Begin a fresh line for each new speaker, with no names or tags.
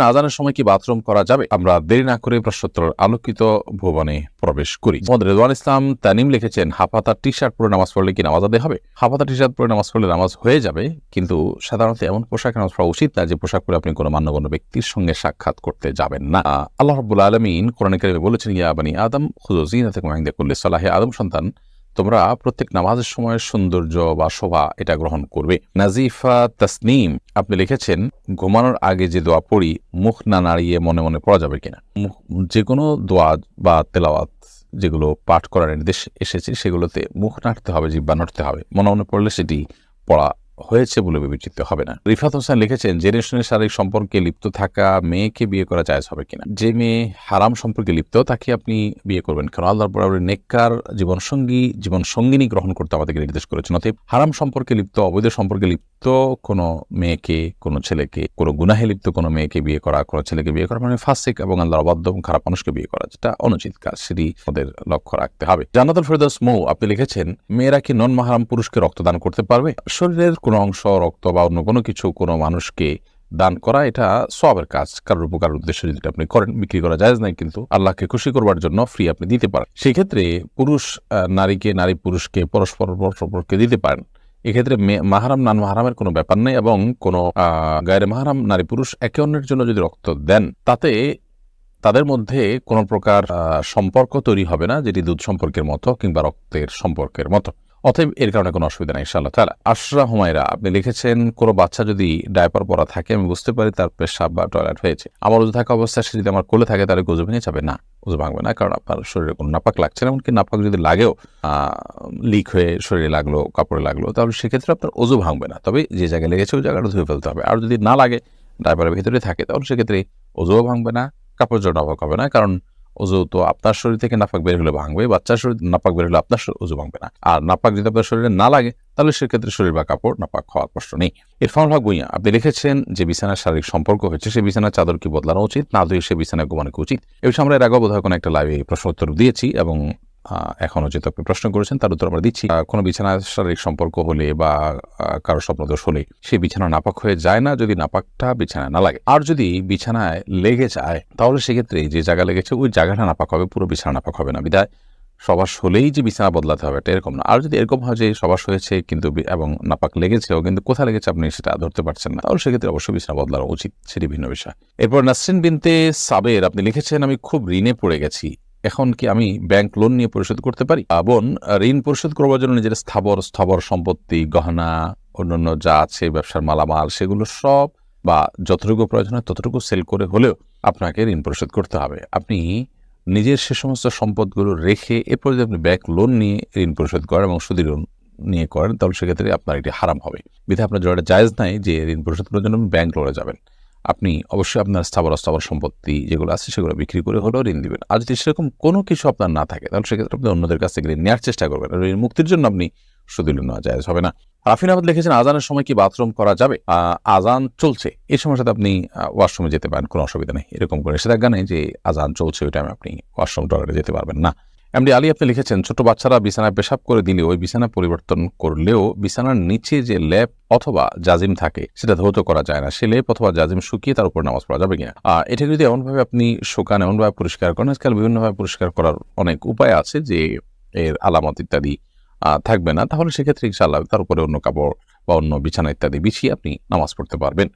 আজানের সময় কি বাথরুম করা যাবে? আমরা দেরি না করে প্রশ্নোত্তর আলোকিত ভুবনে প্রবেশ করি। মোহাম্মদ রেদওয়ান ইসলাম তানিম লিখেছেন, হাফাতা টি শার্ট পরে নামাজ পড়লে কি নামাজ আদায় হবে? হাফাতা টি শার্ট পরে নামাজ পড়লে নামাজ হয়ে যাবে, কিন্তু সাধারণত এমন পোশাক নামাজ পড়া উচিত না যে পোশাক পরে আপনি কোনো মান্যগণ্য ব্যক্তির সঙ্গে সাক্ষাৎ করতে যাবেন না। আল্লাহ রব্বুল আলমিন কোরআন কারিমে বলেছেন, ইয়া বানি আদম খুজিনা করলে সালাহে। আদম সন্তান তোমরা প্রত্যেক নামাজের সময় সৌন্দর্য বা শোভা এটা গ্রহণ করবে। নাজিফা তাসনিম, আপনি লিখেছেন, ঘুমানোর আগে যে দোয়া পড়ি, মুখ না নাড়িয়ে মনে মনে পড়া যাবে কিনা? যে কোনো দোয়া বা তেলাওয়াত যেগুলো পাঠ করার নির্দেশ এসেছে, সেগুলোতে মুখ নাড়তে হবে জিব্বা নাড়তে হবে। মনে মনে পড়লে সেটি পড়া হয়েছে বলে বিবেচিত হবে না। রিফাত হোসেন লিখেছেন জেনারেশনের শারীরিক সম্পর্কে লিপ্ত থাকা মেয়েকে বিয়ে করা জায়জ হবে কিনা? যে মেয়ে হারাম সম্পর্কে লিপ্ত, তাকে আপনি বিয়ে করবেন কারণ আল্লাহ নেককার, জীবনসঙ্গী জীবন সঙ্গিনী গ্রহণ করতে আমাদেরকে নির্দেশ করেছেন। অতএব হারাম সম্পর্কে লিপ্ত, অবৈধ সম্পর্কে লিপ্ত কোনো মেয়েকে, কোনো ছেলেকে, কোনো গুনাহে লিপ্ত কোনো মেয়েকে বিয়ে করা, কোনো ছেলেকে বিয়ে করা মানে ফাসিক এবং আল্লাহর অবাধ্য এবং খারাপ মানুষকে বিয়ে করা, যেটা অনুচিত কাজ। সেটি আমাদের লক্ষ্য রাখতে হবে। জান্নাতুল ফেরদাস মৌ, আপনি লিখেছেন, মেয়েরা কি নন মাহারাম পুরুষকে রক্তদান করতে পারবে? শরীরের কোনো অংশ, রক্ত বা অন্য কোনো কিছু কোনো মানুষকে দান করা, এটা সবের কাজ। কারোর উপকার উদ্দেশ্যে যদি আপনি করেন, বিক্রি করা যায় নাই কিন্তু আল্লাহকে খুশি করবার জন্য ফ্রি আপনি দিতে পারেন। সেক্ষেত্রে পুরুষ নারীকে, নারী পুরুষকে পরস্পর পরস্পরকে দিতে পারেন। এক্ষেত্রে মাহারাম নান মাহারামের কোনো ব্যাপার নেই এবং কোনো গায়ের মাহারাম নারী পুরুষ একে অন্যের জন্য যদি রক্ত দেন, তাতে তাদের মধ্যে কোনো প্রকার সম্পর্ক তৈরি হবে না, যেটি দুধ সম্পর্কের মতো কিংবা রক্তের সম্পর্কের মতো। অতএব এর কারণে কোনো অসুবিধা নেই, ইনশাআল্লাহ তালা আশরা হুমায়রা, আপনি লিখেছেন, কোনো বাচ্চা যদি ডায়পার পরা থাকে, আমি বুঝতে পারি তার পেশাব বা টয়লেট হয়েছে। আমার উজু থাকা অবস্থায় সে যদি আমার কোলে থাকে, তাহলে গজু ভেঙে যাবে। না, উজু ভাঙবে না, কারণ আপনার শরীরে কোনো নাপাক লাগছে না। এমনকি নাপাক যদি লাগেও লিক হয়ে শরীরে লাগল, কাপড়ে লাগল, তাহলে সেক্ষেত্রে আপনার ওজু ভাঙবে না। তবে যে জায়গায় লেগেছে, ওই জায়গাটা ধুয়ে ফেলতে হবে। আর যদি না লাগে ডাইপারের ভিতরে থাকে, তাহলে সেক্ষেত্রে ওজুও ভাঙবে না কাপড় নাপাক হবে না। কারণ ওজু তো আপনার শরীর থেকে নাপাক বের হলে ভাঙবে, বাচ্চার শরীর নাপাক বের হলে আপনার ওজু ভাঙবে না। আর নাপাক যদি আপনার শরীরে না লাগে, তাহলে সেক্ষেত্রে শরীর বা কাপড় নাপাক খাওয়ার প্রশ্ন নেই। ইরফান হক ভুঁইয়া, আপনি লিখেছেন যে বিছানার শারীরিক সম্পর্ক হয়েছে, সে বিছানার চাদর কি বদলানো উচিত? না ধুয়ে সে বিছানায় ঘুমানো উচিত? এ বিষয়ে আমরা এর আগে বোধহয় কোনো একটা লাইভে প্রশ্ন উত্তর দিয়েছি এবং আহ, এখনও যেহেতু আপনি প্রশ্ন করেছেন তার উত্তর আমরা দিচ্ছি। কোনো বিছানার শারীরিক সম্পর্ক হলে বা কারও স্বপ্নদোষ হলে সেই বিছানা নাপাক হয়ে যায় না যদি নাপাকটা বিছানায় না লাগে। আর যদি বিছানায় লেগে যায় তাহলে সেক্ষেত্রে যে জায়গা লেগেছে ওই জায়গাটা নাপাক হবে পুরো বিছানা নাপাক হবে না। বিদায়। সবাস হলেই যে বিছানা বদলাতে হবে এটা এরকম না। আর যদি এরকম হয় যে সবাস হয়েছে কিন্তু এবং নাপাক লেগেছেও কিন্তু কোথায় লেগেছে আপনি সেটা ধরতে পারছেন না তাহলে সেক্ষেত্রে অবশ্যই বিছানা বদলানো উচিত সেটি ভিন্ন বিষয়। এরপর নাসরিন বিনতে সাবের আপনি লিখেছেন আমি খুব ঋণে পড়ে গেছি। এখন কি আমি ব্যাংক লোন নিয়ে পরিশোধ করতে পারি? বোন, ঋণ পরিশোধ করবার জন্য নিজের স্থাবর স্থাবর সম্পত্তি, গহনা, অন্যান্য যা আছে, ব্যবসার মালামাল, সেগুলো সব বা যতটুকু প্রয়োজন হয় ততটুকু সেল করে হলেও আপনাকে ঋণ পরিশোধ করতে হবে। আপনি নিজের সে সমস্ত সম্পদগুলো রেখে এরপর যদি আপনি ব্যাংক লোন নিয়ে ঋণ পরিশোধ করেন এবং সুদী লোন নিয়ে করেন, তাহলে সেক্ষেত্রে আপনার এটি হারাম হবে। বিধে আপনার জন্য জায়েজ নাই যে ঋণ পরিশোধ করার জন্য ব্যাংক লোনে যাবেন। আপনি অবশ্যই আপনার স্থাবর অস্থাবর সম্পত্তি যেগুলো আছে সেগুলো বিক্রি করে হলেও ঋণ দিবেন। আর যদি সেরকম কোনো কিছু আপনার না থাকে, তাহলে সেক্ষেত্রে আপনি অন্যদের কাছ থেকে ঋণ নেওয়ার চেষ্টা করবেন। ঋণ মুক্তির জন্য আপনি সুদী লোন নেওয়া জায়েজ হবে না। রাফিন আহমদ লিখেছেন, আজানের সময় কি বাথরুম করা যাবে? আজান চলছে। এই সময়ের সাথে আপনি ওয়াশরুমে যেতে পারেন, কোনো অসুবিধা নেই। এরকম করে নিষেধাজ্ঞা নেই যে আজান চলছে, ওই টাইমে আপনি ওয়াশরুম টয়লেটে যেতে পারবেন না। এমডি আলী আপনি লিখেছেন ছোট বাচ্চারা বিছানায় পেশাব করে দিলে ওই বিছানা পরিবর্তন করলেও বিছানার নিচে যে লেপ অথবা জাজিম থাকে সেটা ধৌত করা যায় না। সে লেপ অথবা জাজিম শুকিয়ে তার উপর নামাজ পড়া যাবে কিনা? আহ, এটাকে যদি এমনভাবে আপনি শুকান এমনভাবে পরিষ্কার করেন আজকাল বিভিন্নভাবে পরিষ্কার করার অনেক উপায় আছে যে এর আলামত ইত্যাদি থাকবে না। তাহলে সেক্ষেত্রে ইনশাআল্লাহ তার উপরে অন্য কাপড় বা অন্য বিছানা ইত্যাদি বিছিয়ে আপনি নামাজ পড়তে পারবেন।